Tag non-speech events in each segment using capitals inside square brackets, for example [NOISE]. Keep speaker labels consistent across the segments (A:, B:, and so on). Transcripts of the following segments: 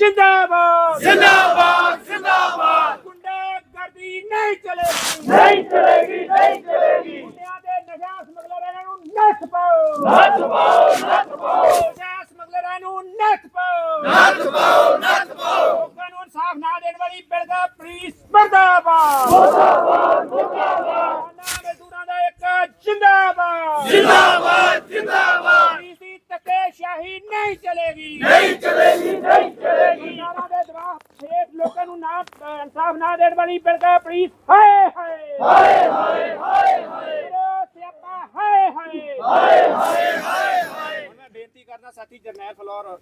A: ਮ- ਮਜ਼ਦੂਰਾਂ ਦਾ ਇੱਕ ਜਿੰਦਾਬਾਦ।
B: ਜਿੰਦਾਬਾਦ ਜਿੰਦਾਬਾਦ।
A: ਗੁੰਡਾ ਗਰਦੀ ਨਹੀਂ ਚਲੇਗੀ।
B: ਨਹੀਂ ਚਲੇਗੀ ਨਹੀਂ ਚਲੇਗੀ।
A: ਗੁੰਡਿਆਂ ਦੇ ਨਸ਼ਾ ਸਮਗਲਰਾਂ ਨੂੰ ਨੱਥ ਪਾਓ।
B: ਨੱਥ ਪਾਓ ਨੱਥ ਪਾਓ
A: ਨਸ਼ਾ ਸਮਗਲਰਾਂ ਨੂੰ ਨੱਥ ਪਾਓ
B: ਨੱਥ ਪਾਓ ਨੱਥ ਪਾਓ
A: ਲੋਕਾਂ ਨੂੰ ਇਨਸਾਫ ਨਾ ਦੇਣ ਵਾਲੀ ਬਿਲਗਾ ਪੁਲਿਸ ਮਰਦਾਬਾਦ
B: ਮੁਰਦਾਬਾਦ ਮੁਰਦਾਬਾਦ
A: ਉਹਨਾਂ ਮਜ਼ਦੂਰਾਂ ਦਾ ਇੱਕ ਜਿੰਦਾਬਾਦ
B: ਜਿੰਦਾਬਾਦ ਜਿੰਦਾਬਾਦ
A: ਪੁਲਿਸ ਦੀ ਧੱਕੇਸ਼ਾਹੀ ਨਹੀਂ ਚਲੇਗੀ
B: ਨਹੀਂ ਚਲੇਗੀ ਨਹੀਂ ਚਲੇਗੀ
A: ਸਰਕਾਰਾਂ ਦੇ ਦਬਾਅ ਹੇਠ ਲੋਕਾਂ ਨਾ ਇਨਸਾਫ ਨਾ ਦੇਣ ਵਾਲੀ ਬਿਲਗਾ ਪੁਲਿਸ ਹਾਏ ਹਾਏ
B: ਹਾਏ ਹਾਏ ਹਾਏ ਹਾਏ
A: ਸਿਆਪਾ ਹਾਏ ਹਾਏ
B: ਹਾਏ ਹਾਏ ਹਾਏ ਹਾਏ
A: ਮੈਂ ਬੇਨਤੀ ਕਰਦਾ ਸਾਥੀ ਜਰਨੈਲ ਫਲੋਰ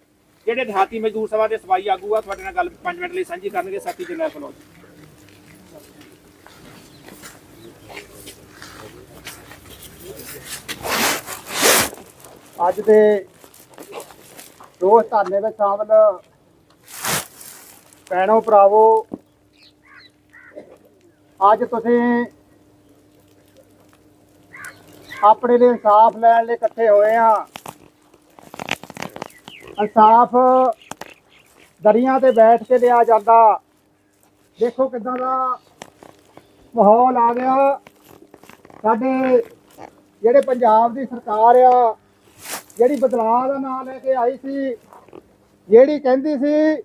A: ਜਿਹੜੇ ਦਿਹਾਤੀ ਮਜ਼ਦੂਰ ਸਭਾ ਦੇ ਸਫ਼ਾਈ ਆਗੂ ਆ ਤੁਹਾਡੇ ਨਾਲ ਗੱਲ 5 ਮਿੰਟ ਲਈ ਸਾਂਝੀ ਕਰਨਗੇ ਸਾਥੀ ਜਰਨੈਲ ਫਲੋਰ
C: ਅੱਜ ਦੇ ਰੋਸ ਧਰਨੇ ਵਿੱਚ ਸ਼ਾਮਲ ਭੈਣੋ, ਭਰਾਵੋ, ਅੱਜ ਤੁਸੀਂ ਆਪਣੇ ਲਈ ਇਨਸਾਫ ਲੈਣ ਲਈ ਇਕੱਠੇ ਹੋਏ ਆ। ਇਨਸਾਫ ਦਰੀਆਂ ਤੇ ਬੈਠ ਕੇ ਲਿਆ ਜਾਂਦਾ। ਦੇਖੋ ਕਿਦਾਂ ਦਾ ਮਾਹੌਲ ਆ ਗਿਆ। ਸਾਡੇ ਜਿਹੜੇ ਪੰਜਾਬ ਦੀ ਸਰਕਾਰ ਆ, ਜਿਹੜੀ ਬਦਲਾਅ ਦਾ ਨਾਮ ਲੈ ਕੇ ਆਈ ਸੀ, ਜਿਹੜੀ ਕਹਿੰਦੀ ਸੀ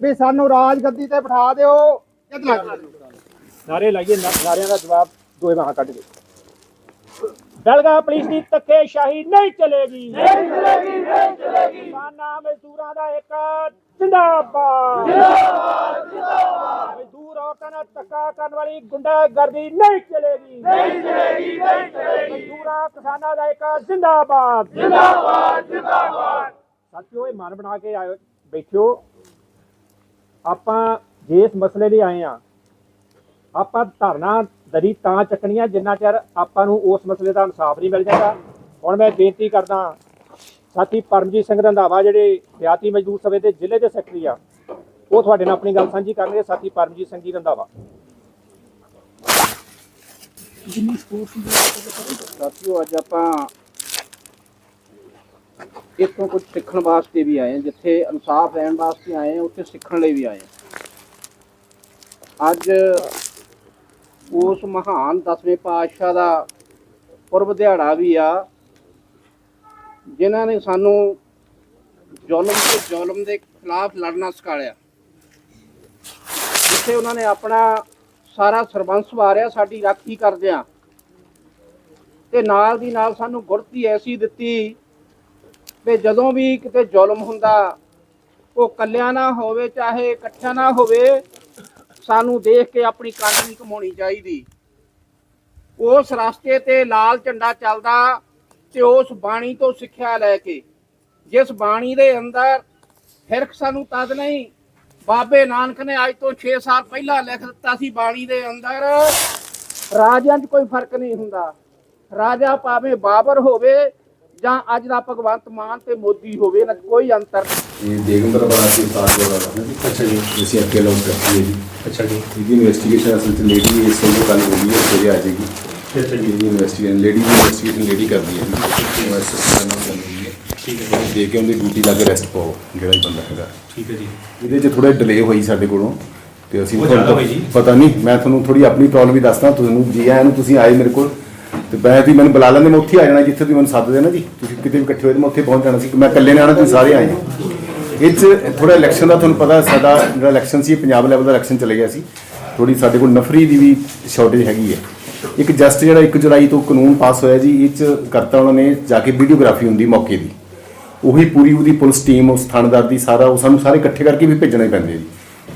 C: ਵੀ ਸਾਨੂੰ ਰਾਜ ਗੱਦੀ ਤੇ ਬਿਠਾ ਦਿਓ। ਕਿੱਦਾਂ
A: ਨਾਰੇ ਲਾਈਏ ਨਾਰਿਆਂ ਦਾ ਜਵਾਬ ਦੋਏ ਬਾਹਾਂ ਕੱਢ ਕੇ। ਬਲਗਾ ਪੁਲਿਸ ਦੀ ਧੱਕੇਸ਼ਾਹੀ ਨਹੀਂ ਚਲੇਗੀ।
B: ਨਹੀਂ ਚਲੇਗੀ ਨਹੀਂ ਚਲੇਗੀ।
A: ਕਿਸਾਨਾਂ ਮਜ਼ਦੂਰਾਂ ਦਾ ਇੱਕ ਜਿੰਦਾਬਾਦ।
B: ਜਿੰਦਾਬਾਦ ਜਿੰਦਾਬਾਦ।
A: ਮਜ਼ਦੂਰ ਔਰਤਾਂ ਨਾਲ ਧੱਕਾ ਕਰਨ ਵਾਲੀ ਗੁੰਡਾਗਰਦੀ ਨਹੀਂ ਚਲੇਗੀ।
B: ਨਹੀਂ ਚਲੇਗੀ ਨਹੀਂ ਚਲੇਗੀ।
A: ਮਜ਼ਦੂਰਾਂ ਕਿਸਾਨਾਂ ਦਾ ਇੱਕ ਜਿੰਦਾਬਾਦ।
B: ਜਿੰਦਾਬਾਦ ਜਿੰਦਾਬਾਦ।
A: ਸਾਥੀਓ ਇਹ ਮਨ ਬਣਾ ਕੇ ਆਇਓ ਬੈਠਿਓ। ਆਪਾਂ ਜੇ ਇਸ ਮਸਲੇ ਲਈ ਆਏ ਆ ਆਪਾਂ ਧਰਨਾ ਦਰੀ ਤਾਂ ਚੱਕਣੀ ਆ ਜਿੰਨਾ ਚਿਰ ਆਪਾਂ ਨੂੰ ਉਸ ਮਸਲੇ ਦਾ ਇਨਸਾਫ ਨਹੀਂ ਮਿਲ ਜਾਂਦਾ। ਹੁਣ ਮੈਂ ਬੇਨਤੀ ਕਰਦਾ ਸਾਥੀ ਪਰਮਜੀਤ ਸਿੰਘ ਰੰਧਾਵਾ ਜਿਹੜੇ ਸਿਆਤੀ ਮਜ਼ਦੂਰ ਸਭੇ ਦੇ ਜ਼ਿਲ੍ਹੇ ਦੇ ਸੈਕਟਰੀ ਆ ਉਹ ਤੁਹਾਡੇ ਨਾਲ ਆਪਣੀ ਗੱਲ ਸਾਂਝੀ ਕਰਨਗੇ ਸਾਥੀ ਪਰਮਜੀਤ ਸਿੰਘ ਜੀ ਰੰਧਾਵਾ।
D: ਸਾਥੀਓ ਅੱਜ ਆਪਾਂ ਇੱਥੋਂ ਕੁਝ ਸਿੱਖਣ ਵਾਸਤੇ ਵੀ ਆਏ ਹਾਂ ਜਿੱਥੇ ਇਨਸਾਫ ਲੈਣ ਵਾਸਤੇ ਆਏ ਹਾਂ ਉੱਥੇ ਸਿੱਖਣ ਲਈ ਵੀ ਆਏ ਹਾਂ ਅੱਜ ਉਸ ਮਹਾਨ ਦਸਵੇਂ ਪਾਤਸ਼ਾਹ ਦਾ ਪੁਰਬ ਦਿਹਾੜਾ ਵੀ ਆ, ਜਿਨ੍ਹਾਂ ਨੇ ਸਾਨੂੰ ਜ਼ੁਲਮ ਤੇ ਜ਼ੁਲਮ ਦੇ ਖਿਲਾਫ ਲੜਨਾ ਸਿਖਾਇਆ। ਜਿੱਥੇ ਉਹਨਾਂ ਨੇ ਆਪਣਾ ਸਾਰਾ ਸਰਬੰਸ ਵਾਰਿਆ, ਸਾਡੀ ਰਾਖੀ ਕਰਦਿਆਂ ਤੇ ਨਾਲ ਦੀ ਨਾਲ ਸਾਨੂੰ ਗੁਰਤੀ ਐਸੀ ਦਿੱਤੀ ਵੀ ਜਦੋਂ ਵੀ ਕਿਤੇ ਜ਼ੁਲਮ ਹੁੰਦਾ, ਉਹ ਕੱਲਿਆ ਨਾ ਹੋਵੇ, ਚਾਹੇ ਇਕੱਠਾ ਨਾ ਹੋਵੇ, ਸਾਨੂੰ ਦੇਖ ਕੇ ਆਪਣੀ ਕੰਨ ਨਹੀਂ ਕਮਾਉਣੀ ਚਾਹੀਦੀ। ਉਸ ਰਸਤੇ ਤੇ ਲਾਲ ਝੰਡਾ ਚੱਲਦਾ ਤੇ ਉਸ ਬਾਣੀ ਤੋਂ ਸਿੱਖਿਆ ਲੈ ਕੇ, ਜਿਸ ਬਾਣੀ ਦੇ ਅੰਦਰ ਫਿਰਕ ਸਾਨੂੰ ਤਦ ਨਹੀਂ, ਬਾਬੇ ਨਾਨਕ ਨੇ ਅੱਜ ਤੋਂ 6 ਸਾਲ ਪਹਿਲਾਂ ਲਿਖ ਦਿੱਤਾ ਸੀ ਬਾਣੀ ਦੇ ਅੰਦਰ, ਰਾਜਿਆਂ 'ਚ ਕੋਈ ਫ਼ਰਕ ਨਹੀਂ ਹੁੰਦਾ। ਰਾਜਾ ਭਾਵੇਂ ਬਾਬਰ ਹੋਵੇ ਜਾਂ ਅੱਜ ਦਾ ਭਗਵੰਤ ਮਾਨ ਤੇ ਮੋਦੀ ਹੋਵੇ ਇਹਨਾਂ 'ਚ ਕੋਈ ਅੰਤਰ ਨਹੀਂ।
E: ਇਹ ਬੇਗਮਪੁਰਾ ਬਣਾ ਕੇ ਸਾਥ ਦੇ। ਵਾਲਾ ਹੈ ਅੱਛਾ ਜੀ ਜਿਸੇ ਅੱਗੇ ਲੋਕ ਕਰਤੀ ਹੈ ਜੀ। ਅੱਛਾ ਜੀ। ਇਹਦੀ ਇਨਵੈਸਟੀਗੇਸ਼ਨ ਅਸਲ ਤੇ ਲੇਡੀ ਇਸ ਤੋਂ ਕੱਲ ਹੋ ਗਈ ਹੈ ਸਵੇਰੇ ਆ ਜਾਏਗੀ। ਅੱਛਾ ਜੀ। ਇਹਦੀ ਇਨਵੈਸਟੀਗੇਸ਼ਨ ਲੇਡੀ ਦੀ ਇਨਵੈਸਟੀਗੇਸ਼ਨ ਲੇਡੀ ਕਰਦੀ ਹੈ ਜੀ। ਠੀਕ ਹੈ ਜੀ। ਦੇ ਕੇ ਉਹਦੀ ਡਿਊਟੀ ਲੱਗ ਰੈਸਟ ਪਾਓ ਜਿਹੜਾ ਹੀ ਬੰਦਾ ਹੈਗਾ।
F: ਠੀਕ ਹੈ ਜੀ।
E: ਇਹਦੇ 'ਚ ਥੋੜਾ ਡਿਲੇ ਹੋਈ ਸਾਡੇ ਕੋਲੋਂ। ਤੇ ਅਸੀਂ
F: ਉਹ
E: ਤੁਹਾਨੂੰ
F: ਜ਼ਿਆਦਾ ਹੋਈ ਜੀ।
E: ਪਤਾ ਨਹੀਂ ਮੈਂ ਤੁਹਾਨੂੰ ਥੋੜੀ ਆਪਣੀ ਪ੍ਰੋਬਲਮ ਵੀ ਦੱਸਦਾ। ਤੁਹਾਨੂੰ ਜੀ ਆਇਆਂ ਨੂੰ ਤੁਸੀਂ ਆਏ ਮੇਰੇ ਕੋਲ। ਤੇ ਮੈਂ ਵੀ ਮੈਨੂੰ ਬੁਲਾ ਲੈਂਦੇ, ਮੈਂ ਉੱਥੇ ਆ ਜਾਣਾ ਜਿੱਥੇ ਤੁਸੀਂ ਮੈਨੂੰ ਸੱਦਦੇ ਨਾ ਜੀ। ਤੁਸੀਂ ਕਿਤੇ ਵੀ ਇਕੱਠੇ ਹੋਏ ਮੈਂ ਉੱਥੇ ਪਹੁੰਚ ਜਾਣਾ ਸੀ। ਮੈਂ ਇਕੱਲੇ ਨੇ ਆਣਾ ਤੁਸੀਂ ਸਾਰੇ ਆਏ ਇਹ 'ਚ ਥੋੜਾ ਇਲੈਕਸ਼ਨ ਦਾ ਤੁਹਾਨੂੰ ਪਤਾ, ਸਾਡਾ ਜਿਹੜਾ ਇਲੈਕਸ਼ਨ ਸੀ ਪੰਜਾਬ ਲੈਵਲ ਦਾ ਇਲੈਕਸ਼ਨ ਚਲੇ ਗਿਆ ਸੀ। ਥੋੜੀ ਸਾਡੇ ਕੋਲ ਨਫਰੀ ਦੀ ਵੀ ਸ਼ਾਰਟੇਜ ਹੈਗੀ ਹੈ। ਇੱਕ ਜਸਟ ਜਿਹੜਾ 1 ਜੁਲਾਈ ਤੋਂ ਕਾਨੂੰਨ ਪਾਸ ਹੋਇਆ ਜੀ, ਇਹ 'ਚ ਕਰਤਾ ਉਹਨਾਂ ਨੇ, ਜਾ ਕੇ ਵੀਡੀਓਗ੍ਰਾਫੀ ਹੁੰਦੀ ਮੌਕੇ ਦੀ। ਉਹੀ ਪੂਰੀ ਉਹਦੀ ਪੁਲਿਸ ਟੀਮ ਉਸ ਥਾਣੇਦਾਰ ਦੀ, ਸਾਰਾ ਉਹ ਸਾਨੂੰ ਸਾਰੇ ਇਕੱਠੇ ਕਰਕੇ ਵੀ ਭੇਜਣੇ ਪੈਂਦੇ ਜੀ।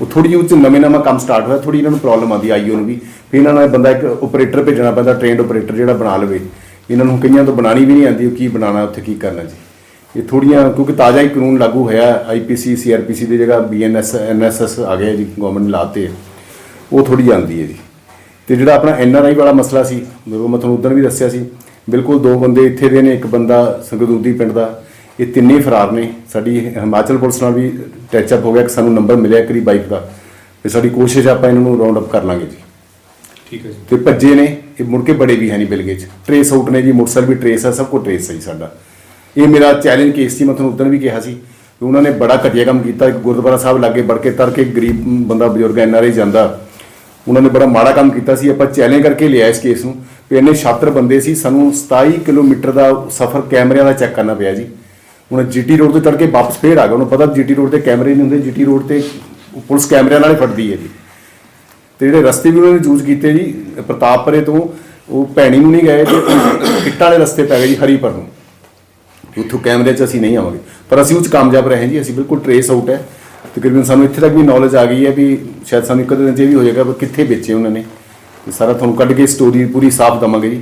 E: ਉਹ ਥੋੜੀ ਜਿਹੀ ਉੱਚ ਨਵੇਂ ਨਵਾਂ ਕੰਮ ਸਟਾਰਟ ਹੋਇਆ ਥੋੜੀ ਇਹਨਾਂ ਨੂੰ ਪ੍ਰੋਬਲਮ ਆਉਂਦੀ ਆਈਓ ਨੂੰ ਵੀ। ਫਿਰ ਇਹਨਾਂ ਨਾਲ ਬੰਦਾ ਇੱਕ ਆਪਰੇਟਰ ਭੇਜਣਾ ਪੈਂਦਾ ਟ੍ਰੇਨਡ ਆਪਰੇਟਰ ਜਿਹੜਾ ਬਣਾ ਲਵੇ। ਇਹਨਾਂ ਨੂੰ ਕਈਆਂ ਤੋਂ ਬਣਾਣੀ ਵੀ ਨਹੀਂ ਆਉਂਦੀ, ਉਹ ਕੀ ਬਣਾਉਣਾ, ਉੱਥੇ ਕੀ ਕਰਨਾ ਜੀ। ਇਹ ਥੋੜੀਆਂ ਕਿਉਂਕਿ ਤਾਜ਼ਾ ਹੀ ਕਾਨੂੰਨ ਲਾਗੂ ਹੋਇਆ ਆਈਪੀਸੀ ਸੀਆਰਪੀਸੀ ਦੀ ਜਗ੍ਹਾ ਬੀਐਨਐਸ ਐਨਐਸਐਸ ਆ ਗਿਆ ਜੀ ਗਵਰਨਮੈਂਟ ਨੇ ਲਾਤੇ ਉਹ ਥੋੜੀ ਆਉਂਦੀ ਹੈ ਜੀ। ਤੇ ਜਿਹੜਾ ਆਪਣਾ ਐਨਆਰਆਈ ਵਾਲਾ ਮਸਲਾ ਸੀ ਜਦੋਂ ਮੈਂ ਤੁਹਾਨੂੰ ਉਦੋਂ ਵੀ ਦੱਸਿਆ ਸੀ। ਬਿਲਕੁਲ ਦੋ ਬੰਦੇ ਇੱਥੇ ਦੇ ਨੇ, ਇੱਕ ਬੰਦਾ ਸੰਗਦੂਦੀ ਪਿੰਡ ਦਾ ਇਹ ਤਿੰਨੇ ਹੀ ਫਰਾਰ ਨੇ। ਸਾਡੀ ਹਿਮਾਚਲ ਪੁਲਿਸ ਨਾਲ ਵੀ ਟੈਚ ਅਪ ਹੋ ਗਿਆ ਕਿ ਸਾਨੂੰ ਨੰਬਰ ਮਿਲਿਆ ਕਰੀ ਬਾਈਕ ਦਾ। ਤੇ ਸਾਡੀ ਕੋਸ਼ਿਸ਼ ਆਪਾਂ ਇਹਨਾਂ ਨੂੰ ਰਾਉਂਡ ਅਪ ਕਰ ਲਾਂਗੇ ਜੀ।
F: ਠੀਕ ਹੈ ਜੀ।
E: ਤੇ ਭੱਜੇ ਨੇ ਇਹ ਮੁੜ ਕੇ ਬੜੇ ਵੀ ਹੈ ਨਹੀਂ ਬਿਲਗੇ ਚ। ਟ੍ਰੇਸ ਆਊਟ ਨੇ ਜੀ ਮੋਟਰਸਾਈਕਲ ਵੀ ਟ੍ਰੇਸ ਆ ਸਭ ਕੁਝ ਟ੍ਰੇਸ ਹੈ ਜੀ ਸਾਡਾ। ਇਹ ਮੇਰਾ ਚੈਲੰਜ ਕੇਸ ਸੀ ਮੈਂ ਤੁਹਾਨੂੰ ਉਦੋਂ ਵੀ ਕਿਹਾ ਸੀ ਤੇ ਉਹਨਾਂ ਨੇ ਬੜਾ ਘਟੀਆ ਕੰਮ ਕੀਤਾ। ਇੱਕ ਗੁਰਦੁਆਰਾ ਸਾਹਿਬ ਲਾਗੇ ਵੜ ਕੇ ਤਰ ਕੇ ਗਰੀਬ ਬੰਦਾ ਬਜ਼ੁਰਗ ਐਨਆਰਆਈ ਜਾਂਦਾ। ਉਹਨਾਂ ਨੇ ਬੜਾ ਮਾੜਾ ਕੰਮ ਕੀਤਾ ਸੀ। ਆਪਾਂ ਚੈਲੰਜ ਕਰਕੇ ਲਿਆ ਇਸ ਕੇਸ ਨੂੰ ਵੀ ਇੰਨੇ ਛਾਤਰ ਬੰਦੇ ਸੀ ਸਾਨੂੰ 27 ਕਿਲੋਮੀਟਰ ਦਾ ਸਫ਼ਰ ਕੈਮਰਿਆਂ ਦਾ ਚੈੱਕ ਕਰਨਾ ਪਿਆ ਜੀ। ਹੁਣ ਜੀਟੀ ਰੋਡ ਤੋਂ ਚੜ ਕੇ ਵਾਪਸ ਫੇਰ ਆ ਗਿਆ ਉਹਨੂੰ ਪਤਾ ਜੀਟੀ ਰੋਡ ਤੇ ਕੈਮਰੇ ਨਹੀਂ ਹੁੰਦੇ। ਜੀਟੀ ਰੋਡ ਤੇ ਪੁਲਿਸ ਕੈਮਰਿਆਂ ਨਾਲ ਹੀ ਫੜਦੀ ਹੈ ਜੀ। ਤੇ ਜਿਹੜੇ ਰਸਤੇ ਵੀ ਉਹਨਾਂ ਨੇ ਚੂਜ਼ ਕੀਤੇ ਜੀ, ਪ੍ਰਤਾਪਪੁਰੇ ਤੋਂ, ਉਹ ਭੈਣੀ ਨੂੰ ਨਹੀਂ ਗਏ ਤੇ ਇੱਟਾਂ ਵਾਲੇ ਰਸਤੇ ਪੈ ਗਏ ਜੀ ਹਰੀਪੁਰ ਨੂੰ। ਉੱਥੋਂ ਕੈਮਰੇ 'ਚ ਅਸੀਂ ਨਹੀਂ ਆਵਾਂਗੇ। ਪਰ ਅਸੀਂ ਉਹ 'ਚ ਕਾਮਯਾਬ ਰਹੇ ਜੀ। ਅਸੀਂ ਬਿਲਕੁਲ ਟਰੇਸ ਆਊਟ ਹੈ। ਤਕਰੀਬਨ ਸਾਨੂੰ ਇੱਥੇ ਤੱਕ ਵੀ ਨੌਲੇਜ ਆ ਗਈ ਹੈ ਵੀ ਸ਼ਾਇਦ ਸਾਨੂੰ ਇੱਕ ਦਿਨ 'ਚ ਇਹ ਵੀ ਹੋ ਜਾਏਗਾ ਵੀ ਕਿੱਥੇ ਵੇਚੇ ਉਹਨਾਂ ਨੇ। ਤੇ ਸਾਰਾ ਤੁਹਾਨੂੰ ਕੱਢ ਕੇ ਸਟੋਰੀ ਪੂਰੀ ਸਾਫ਼ ਦਵਾਂਗੇ ਜੀ।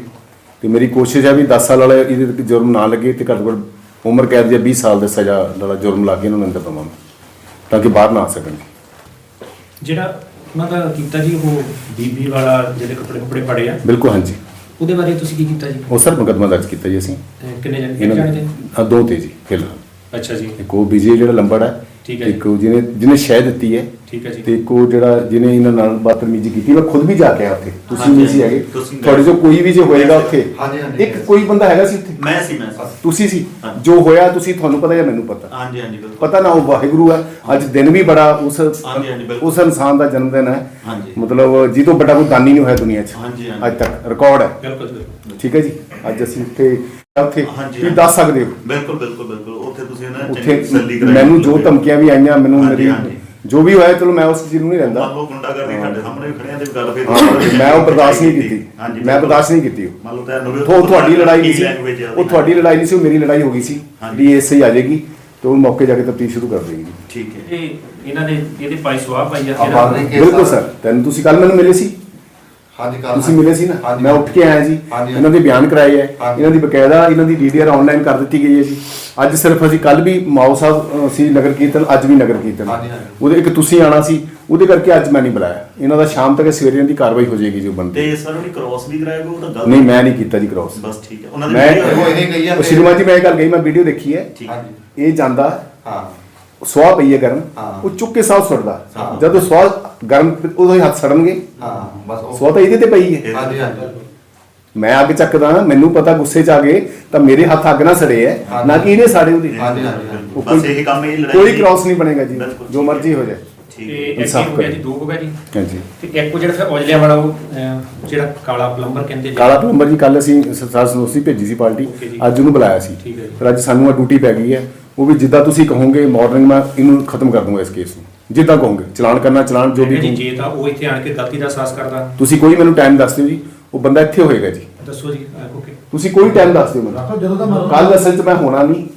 E: ਤੇ ਮੇਰੀ ਕੋਸ਼ਿਸ਼ ਹੈ ਵੀ 10 ਸਾਲ ਵਾਲੇ ਇਹਦੇ ਜੁਰਮ ਨਾ ਲੱਗੇ ਤੇ ਘੱਟੋ ਘੱਟ ਉਮਰ ਕੈਦ ਜਾਂ 20 ਸਾਲ ਦੇ ਸਜ਼ਾ ਵਾਲਾ ਜੁਰਮ ਲਾ ਕੇ ਇਹਨਾਂ ਨੂੰ ਅੰਦਰ ਦਵਾਂਗੇ ਤਾਂ ਕਿ ਬਾਹਰ ਨਾ ਆ ਸਕਣ।
A: ਜਿਹੜਾ ਉਹਨਾਂ ਦਾ ਕੀਤਾ ਜੀ ਉਹ ਬੀਬੀ ਵਾਲਾ ਜਿਹੜੇ ਕੱਪੜੇ ਕੱਪੜੇ ਪੜੇ ਆ?
E: ਬਿਲਕੁਲ ਹਾਂਜੀ।
A: ਉਹਦੇ ਬਾਰੇ ਤੁਸੀਂ ਕੀ ਕੀਤਾ ਜੀ?
E: ਉਹ ਸਰ ਮੁਕੱਦਮਾ ਦਰਜ ਕੀਤਾ ਜੀ ਅਸੀਂ।
A: ਕਿੰਨੇ ਜਣੇ
E: ਇਹਨਾਂ
A: ਜਾਣੇ
E: ਦੇ
A: ਤੇ
E: ਦੋ ਜੀ ਫਿਲਹਾਲ।
A: ਅੱਛਾ ਜੀ।
E: ਇੱਕ ਉਹ ਵਿਜੇ ਜਿਹੜਾ ਲੰਬੜ ਹੈ।
A: ਠੀਕ ਹੈ
E: ਇੱਕ ਉਹ ਜਿਹਨੇ ਜਿਹਨੇ ਸ਼ਹਿ ਦਿੱਤੀ ਹੈ
A: ਠੀਕ ਹੈ ਜੀ।
E: ਤੇ ਇੱਕ ਉਹ ਜਿਹੜਾ ਜਿਹਨੇ ਇਹਨਾਂ ਨਾਲ ਬਦਤਮੀਜ਼ੀ ਕੀਤੀ ਮੈਂ ਖੁਦ ਵੀ ਜਾ ਕੇ ਆਇਆ ਉੱਥੇ। ਤੁਸੀਂ ਨਹੀਂ ਸੀ ਹੈਗੇ।
G: ਤੁਸੀਂ
E: ਤੁਹਾਡੇ ਚੋਂ ਕੋਈ ਵੀ ਜੇ ਹੋਏਗਾ ਉੱਥੇ
G: ਹਾਂਜੀ, ਹਾਂਜੀ।
E: ਇੱਕ ਕੋਈ ਬੰਦਾ ਹੈਗਾ ਸੀ ਉੱਥੇ?
G: ਮੈਂ ਸੀ ਮੈਂ ਸੀ।
E: ਤੁਸੀਂ ਸੀ।
G: ਹਾਂਜੀ।
E: ਜੋ ਹੋਇਆ ਤੁਸੀਂ ਤੁਹਾਨੂੰ ਪਤਾ ਜਾਂ ਮੈਨੂੰ ਪਤਾ?
G: ਹਾਂਜੀ ਹਾਂਜੀ ਬਿਲਕੁਲ।
E: ਪਤਾ ਨਾ ਉਹ ਵਾਹਿਗੁਰੂ ਹੈ। ਅੱਜ ਦਿਨ ਵੀ ਬੜਾ ਉਸ
G: ਹਾਂਜੀ, ਹਾਂਜੀ, ਬਿਲਕੁਲ।
E: ਉਸ ਇਨਸਾਨ ਦਾ ਜਨਮ ਦਿਨ ਹੈ।
G: ਹਾਂਜੀ।
E: ਮਤਲਬ ਜਿਹਤੋਂ ਵੱਡਾ ਕੋਈ ਦਾਨੀ ਨਹੀਂ ਹੋਇਆ ਦੁਨੀਆ 'ਚ।
G: ਹਾਂਜੀ, ਹਾਂਜੀ।
E: ਅੱਜ ਤੱਕ ਰਿਕਾਰਡ ਹੈ।
A: ਬਿਲਕੁਲ ਜੀ, ਬਿਲਕੁਲ।
E: ਠੀਕ ਹੈ ਜੀ। ਅੱਜ ਅਸੀਂ ਉੱਥੇ ਉੱਥੇ
G: ਹਾਂਜੀ,
E: ਤੁਸੀਂ ਦੱਸ ਸਕਦੇ ਹੋ?
G: ਬਿਲਕੁਲ ਬਿਲਕੁਲ ਬਿਲਕੁਲ। ਉੱਥੇ ਤੁਸੀਂ ਨਾ
E: ਉੱਥੇ
G: ਤਸੱਲੀ ਕਰਾਈ
E: ਮੈਨੂੰ ਜੋ ਧਮਕੀਆਂ ਵੀ ਆਈਆਂ ਮੈਨੂੰ
G: ਹਾਂਜੀ,
E: ਮੇਰੀ
G: ਹਾਂਜੀ।
E: ਜੋ ਵੀ ਹੋਇਆ ਚਲੋ ਮੈਂ ਉਸ ਚੀਜ਼ ਨੂੰ ਨਹੀਂ ਰਹਿੰਦਾ।
G: ਮੰਨ ਲਓ ਗੁੰਡਾਗਰਦੀ ਸਾਡੇ ਸਾਹਮਣੇ ਵੀ ਖੜਿਆ ਤੇ ਵੀ ਗੱਲ ਫੇਰ
E: ਮੈਂ ਉਹ ਬਰਦਾਸ਼ਤ ਨਹੀਂ ਕੀਤੀ।
G: ਹਾਂਜੀ
E: ਮੈਂ ਬਰਦਾਸ਼ਤ ਨਹੀਂ ਕੀਤੀ। ਉਹ।
G: ਮੰਨ ਲਓ ਤੁਹਾਨੂੰ ਵੀ
E: ਉਹ ਤੁਹਾਡੀ ਲੜਾਈ ਨਹੀਂ ਸੀ ਉਹ ਤੁਹਾਡੀ ਲੜਾਈ ਨਹੀਂ ਸੀ ਉਹ ਮੇਰੀ ਲੜਾਈ ਹੋ ਗਈ ਸੀ।
G: ਹਾਂਜੀ।
E: ਜਿਹੜੀ ਐਸਆਈ ਆ ਜਾਏਗੀ ਤੇ ਉਹ ਮੌਕੇ ਜਾ ਕੇ ਤਫਤੀਸ਼ ਸ਼ੁਰੂ ਕਰ ਦੇਗੀ।
G: ਠੀਕ ਹੈ।
A: ਇਹ ਇਹਨਾਂ ਨੇ ਇਹਦੇ ਪਾਈ ਸਵਾਹ ਪਾਈ ਆ
H: ਕਿ
E: ਬਿਲਕੁਲ ਸਰ ਤੈਨੂੰ ਤੁਸੀਂ ਕੱਲ ਮੈਨੂੰ ਮਿਲੇ ਸੀ।
H: ਹਾਂਜੀ ਕੱਲ੍ਹ
E: ਤੁਸੀਂ ਮਿਲੇ ਸੀ ਨਾ। ਮੈਂ ਉੱਠ ਕੇ ਆਇਆ ਜੀ। ਇਹਨਾਂ ਦੇ ਬਿਆਨ ਕਰਾਏ ਹੈ। ਇਹਨਾਂ ਦੀ ਬਕਾਇਦਾ ਇਹਨਾਂ ਦੀ ਡੀਡੀਆਰ ਆਨਲਾਈਨ ਕਰ ਦਿੱਤੀ ਗਈ ਹੈ ਜੀ। ਅੱਜ ਸਿਰਫ ਅਸੀਂ ਕੱਲ ਵੀ ਮਾਓ ਸਾਹਿਬ ਸੀ ਨਗਰ ਕੀਰਤਨ ਅੱਜ ਵੀ ਨਗਰ ਕੀਰਤਨ
H: ਹਾਂਜੀ, ਹਾਂਜੀ।
E: ਉਹਦੇ ਇੱਕ ਤੁਸੀਂ ਆਣਾ ਸੀ ਉਹਦੇ ਕਰਕੇ ਅੱਜ ਮੈਂ ਨਹੀਂ ਬੁਲਾਇਆ। ਇਹਨਾਂ ਦਾ ਸ਼ਾਮ ਤੱਕ ਸਵੇਰੇ ਦੀ ਕਾਰਵਾਈ ਹੋ ਜਾਏਗੀ ਜੋ ਬਣਦੀ
G: ਤੇ ਸਰ ਉਹਨੇ ਕ੍ਰਾਸ ਵੀ ਕਰਾਇਆ ਕੋਈ? ਉਹ ਤਾਂ ਗੱਲ
E: ਨਹੀਂ ਮੈਂ ਨਹੀਂ ਕੀਤਾ ਜੀ ਕ੍ਰਾਸ
G: ਬਸ ਠੀਕ ਹੈ। ਉਹਨਾਂ ਦੇ
E: ਮੈਂ
H: ਉਹ ਇਹਨੇ ਕਹੀ ਆ
E: ਸ਼੍ਰੀਮਾਨ ਜੀ ਮੈਂ ਇਹ ਗੱਲ ਗਈ ਮੈਂ ਵੀਡੀਓ ਦੇਖੀ ਹੈ।
G: ਠੀਕ ਹੈ
H: ਹਾਂਜੀ
E: ਇਹ ਜਾਂਦਾ
H: ਹਾਂ।
E: ਸਵਾਹ ਪਈ ਹੈ ਗਰਮ। ਉਹ ਚੁੱਕ ਕੇ ਸਾਹ ਸੁੱਟਦਾ। ਜਦੋਂ ਸਵਾਹ ਗਰਮ ਉਦੋਂ ਹੀ ਹੱਥ ਸੜਨਗੇ
H: ਹਾਂ ਬਸ
E: ਸਵਾਹ ਤਾਂ ਇਹਦੇ ਤੇ ਪਈ ਹੈ
H: ਹਾਂਜੀ ਹਾਂਜੀ
E: ਮੈਂ ਅੱਗ ਚੱਕਦਾ ਮੈਨੂੰ ਪਤਾ ਗੁੱਸੇ ਚ ਆ ਗਏ ਤਾਂ ਮੇਰੇ ਹੱਥ ਅੱਗ ਨਾ ਸੜੇ ਹੈ। ਨਾ ਕਿ ਇਹਨੇ ਸਾੜੇ ਉਹਦੇ
H: ਹਾਂਜੀ ਹਾਂਜੀ ਹਾਂਜੀ।
E: ਉਹ
G: ਬਸ
E: ਕੋਈ-
G: ਇਹੀ ਕੰਮ ਇਹ ਲੜਾਈ
E: ਕੋਈ
G: ਦੀ-
E: ਕ੍ਰਾਸ ਨਹੀਂ ਬਣੇਗਾ ਜੀ। ਜੋ ਮਰਜ਼ੀ ਹੋ ਜਾਏ
A: ਤੇ
G: ਹੈ।
A: ਇੱਕ
E: ਇਨਸਾਫ਼
A: ਹੋ ਗਿਆ
E: ਕਰੋ।
A: ਜੀ ਦੋ ਹੋ ਗਿਆ ਜੀ।
E: ਹਾਂਜੀ
A: ਤੇ ਇੱਕ ਉਹ ਜਿਹੜਾ ਫਿਰ ਔਜਲਿਆਂ ਵਾਲਾ ਉਹ ਅਹ, ਜਿਹੜਾ ਕਾਲਾ ਪਲੰਬਰ ਕਹਿੰਦੇ ਜੀ।
E: ਕਾਲਾ ਪਲੰਬਰ ਜੀ ਕੱਲ ਅਸੀਂ ਸਰਦਾਰ ਸਨੋਸੀ ਭੇਜੀ ਸੀ ਪਾਰਟੀ।
A: Okay ਜੀ।
E: ਅੱਜ ਉਹਨੂੰ ਬੁਲਾਇਆ ਸੀ।
A: ਠੀਕ ਹੈ ਜੀ।
E: ਪਰ ਅੱਜ ਸਾਨੂੰ ਆ ਡਿਊਟੀ ਪੈ ਗਈ ਹੈ। ਉਹ ਵੀ ਜਿੱਦਾਂ ਤੁਸੀਂ ਕਹੋਗੇ ਮਾਰਨਿੰਗ ਮੈਂ ਇਹਨੂੰ ਖਤਮ ਕਰ ਦੂੰਗਾ ਇਸ ਕੇਸ ਨੂੰ। ਜਿੱਦਾਂ ਕਹੋਗੇ ਚਲਾਨ ਕਰਨਾ ਚਲਾਨ ਜੋ ਵੀ
A: ਜੀ। ਜੇ ਤਾਂ ਉਹ ਇੱਥੇ ਆਣ ਕੇ ਗਲਤੀ ਦਾ ਅਹਿਸਾਸ ਕਰਦਾ।
E: ਤੁਸੀਂ ਕੋਈ ਮੈਨੂੰ ਟਾਈਮ ਦੱਸ ਦਿਓ ਜੀ ਉਹ ਬੰਦਾ ਇੱਥੇ ਹੋਏਗਾ ਜੀ।
A: ਦੱਸੋ ਜੀ ਓਕੇ।
E: ਤੁਸੀਂ ਕੋਈ ਟਾਈਮ ਦੱਸ ਦਿਓ ਮੈਨੂੰ। ਜਦੋਂ ਤਾਂ ਕੱਲ ਅਸਲ 'ਚ ਮੈਂ ਹੋਣਾ ਨਹੀਂ।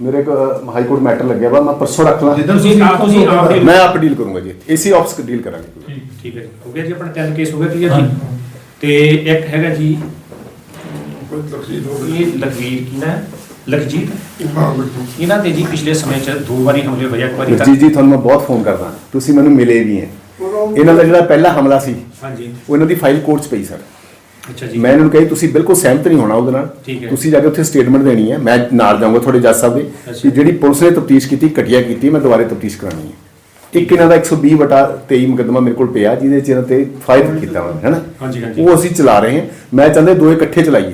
E: ਮੇਰੇ ਕੋ ਹਾਈ ਕੋਰਟ ਮੈਟਰ ਲੱਗਿਆ ਵਾ ਮੈਂ ਪਰਸੋਂ ਰੱਖ ਲਾਂ।
A: ਤੁਸੀਂ ਆਪ ਤੁਸੀਂ ਆਪ
E: ਮੈਂ ਆਪ ਡੀਲ ਕਰੂੰਗਾ ਜੀ ਏਸੀ ਆਫਿਸ ਡੀਲ ਕਰਾਂਗੇ
A: ਠੀਕ ਹੈ ਜੀ। ਹੋ ਗਿਆ ਜੀ ਆਪਣਾ ਤਿੰਨ ਕੇਸ ਹੋ ਗਿਆ ਕਲੀਅਰ ਜੀ। ਤੇ ਇੱਕ ਹੈਗਾ ਜੀ ਇਹ ਲਖਵੀਰ ਕੀ ਨਾ? ਲਖਜੀਤ। ਇਹਨਾਂ ਤੇ ਜੀ ਪਿਛਲੇ ਸਮੇਂ ਚ ਦੋ ਵਾਰੀ ਹਮਲੇ ਹੋਏ ਆ, ਇੱਕ ਵਾਰੀ
E: ਜੀ ਜੀ ਤੁਹਾਨੂੰ ਮੈਂ ਬਹੁਤ ਫੋਨ ਕਰਦਾ। ਤੁਸੀਂ ਮੈਨੂੰ ਮਿਲੇ ਵੀ ਹੈ। ਇਹਨਾਂ ਦਾ ਜਿਹੜਾ ਪਹਿਲਾ ਹਮਲਾ ਸੀ
A: ਹਾਂਜੀ।
E: ਉਹ ਇਹਨਾਂ ਦੀ ਫਾਈਲ ਕੋਰਟ 'ਚ ਪਈ ਸਰ
A: ਅੱਛਾ ਜੀ।
E: ਮੈਂ ਇਹਨਾਂ ਨੂੰ ਕਹੀ ਤੁਸੀਂ ਬਿਲਕੁਲ ਸਹਿਮਤ ਨਹੀਂ ਹੋਣਾ ਉਹਦੇ ਨਾਲ। ਤੁਸੀਂ ਜਾ ਕੇ ਉੱਥੇ ਸਟੇਟਮੈਂਟ ਦੇਣੀ ਹੈ। ਮੈਂ ਨਾਲ ਜਾਊਂਗਾ ਤੁਹਾਡੇ ਜੱਜ ਸਾਹਿਬ ਦੇ। ਕਿ ਜਿਹੜੀ ਪੁਲਿਸ ਨੇ ਤਫਤੀਸ਼ ਕੀਤੀ ਘਟੀਆ ਕੀਤੀ ਮੈਂ ਦੁਬਾਰੇ ਤਫਤੀਸ਼ ਕਰਾਣੀ ਹੈ। ਇੱਕ ਇਹਨਾਂ ਦਾ 120 ਵਟਾ 23 ਮੁਕੱਦਮਾ ਮੇਰੇ ਕੋਲ ਪਿਆ ਜਿਹਦੇ ਚ ਇਹਨਾਂ ਤੇ ਫਾਇਰ ਕੀਤਾ ਹੋਇਆ ਹੈ ਨਾ
A: ਹਾਂਜੀ, ਹਾਂਜੀ।
E: ਉਹ ਅਸੀਂ ਚਲਾ ਰਹੇ ਹਾਂ। ਮੈਂ ਚਾਹੁੰਦੇ ਦੋਏ ਇਕੱਠੇ ਚਲਾਈਏ।